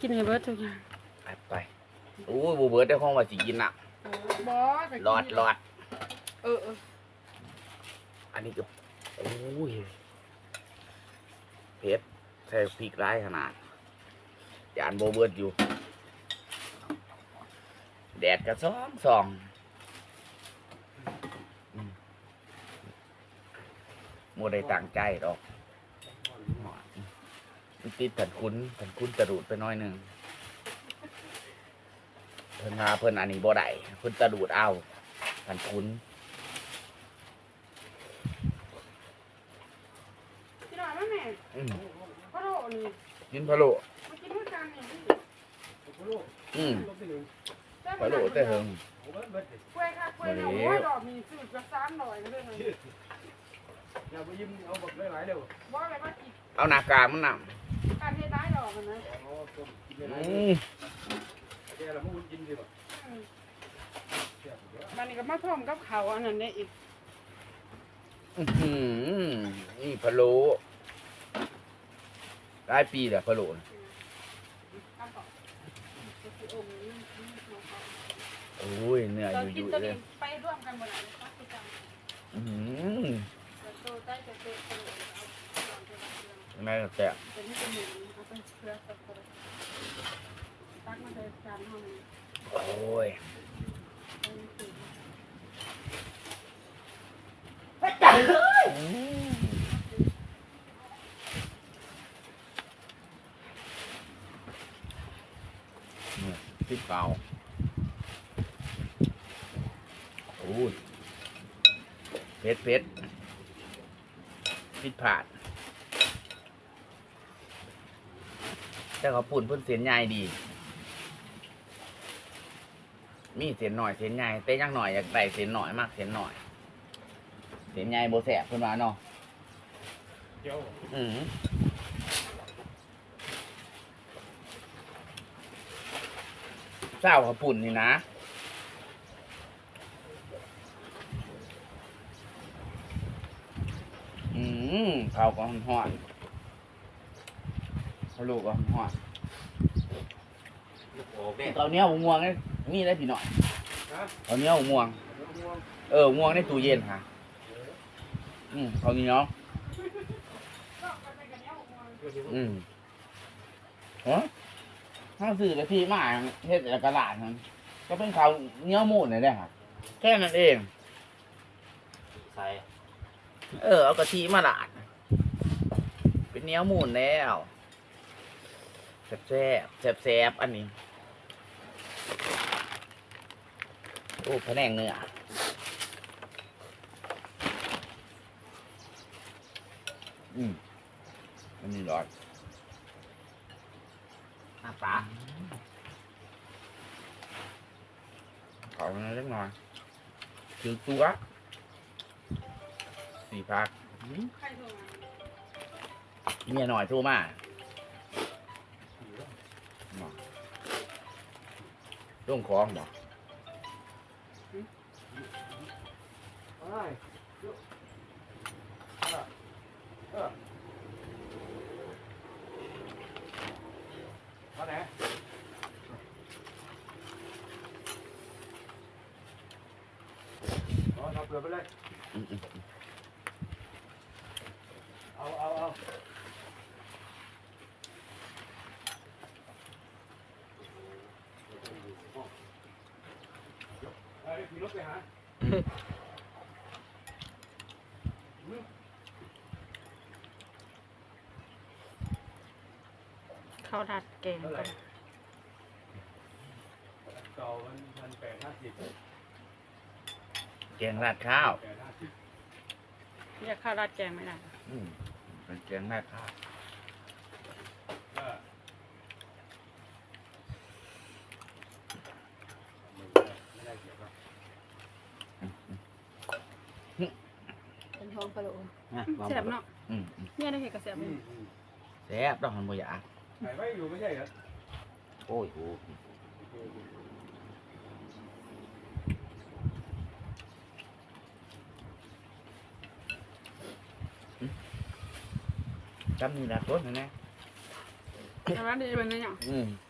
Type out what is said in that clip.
กินให้เบิดทุกอย่างไปไปโอ้ยบูเบิร์ดได้ห้องว่าสิกินอะบ่หลอดหลอดเออเอออันนี้ก็โอ้ยเผ็ดใส่พริกร้ายขนาดยานโบเบิร์ดอยู่ แดดก็ซ้องส่องอืมโมได้ตั้งใจดอกมัน ติดผันคุ้นผันคุ้นตะดูดไปหน้อยหนึ่งเพิ่นมาเพิ่นอันนี้บ่ได้เพิ่นตะดูดเอาผันคุ้นพี่น้อยมาแม่อืมพ่อโตนี่กินพะโล้มากินด้วยกันนี่อืมพะโล้แต่เฮิงกล้วยค่ะกล้วยเนี่ยโอ้ยดอกมีซื้อจะ300ก็ได้เลยอย่าไปยิ้มเอาแบบหลายๆเดี๋ยวบ่เลยว่ากินเอาหน้ากากมันนการเฮ็ดได้ด อกมันนะเอาต้มกินำหลาอืยมๆแกเราไม่กินสิบ่อืมบัดนี้ก็มาพร้อมกับข้าวอันนั้นได้อีกอื้อหือนี่พะโล้หลายปีแล้วพะโล้น่ะข้าวต่อก็คืออมนี่มาพร้อมโอ้ยเนื้อเราอยู่กินๆตัวเลนี้ยไปร่วมกันบ่ได้นะคะคือจังอื้อหือจะโตใต้จะโตโตเอาก่อนจะ รับเรื่องแม่แต่บเป็นที่เป็นหนึ่งเอาเป็นเครือสับปะรดตักมาใส่จานเท่านี้โอ้ยเป็นสีอืมนี่พริกเปล่าโอ้ยเผ็ดเผ็ดผิดพลาด แต่เขาปุ่นเพิ่นเสียนใหญ่ดี มีเสียนหน่อยเสียนใหญ่แต่ยังหน่อยอยากได้เสียนหน่อยมากเสียนหน่อย เสียนใหญ่โบแสบเพิ่นว่าเนาะเดี๋ยวอืมเจ้าเขาปุ่นนี่นะอืมข้าวก็ห่อนๆ ข้าวลูกก็ห่อนลูกออกๆแน่ข้าวเหนียวมะม่วงนี่มีได้พี่หน่อยฮะข้าวเหนียวมะม่วง เออมะม่วงในตู้เย็นค่ะอืมข้าวเหนียวอืมฮะถ้าซื้อกะทิมาเฮ็ดจากกระลาดนั้นก็เป็นข้าวเหนียวมูนนี่แหละครับแค่นั้นเองใส่เออเอากะทิมาลาด เป็นเหนียวมูนแล้ว แซ่บแซ่บแซ่บแซ่บๆอันนี้ โอ้พะแนงเนื้ออืมอันนี้ร้อนหน้าปลาขอมาเล็กน้อยคือตัวสี่พักอืมใครโทรมาเมียหน่อยโทรมา ร่วงคล้องบอกไอ้เออเอาไหนเอาทำเปลือกไปเลยอืมอืมเอาเอาเอาเอ้ยขี่รถไปหาข้าวทัดแกงเท่าไหก่ร่อนเก่ามันพันแปดห้าสิบแกงราดข้าวแปดห้าสิบเรียกข้าวราดแกงไม่ได้อืมเป็นแกงราดข้าว เออไม่ได้เกี่ยวกับ เป็นท้องปลาโลนะลองแซ่บเนาะอืมอืมเนี่ยได้เห็นกระแซ่บอืเลยมอืมแซ่บดอกหันบ่อยากถ่ายไว้อยู่ไม่ใช่เหรอโอ้ยโอ้จำนี่นะต้นนะแต่ว่าดีเป็นไงเนี่ยอืมอ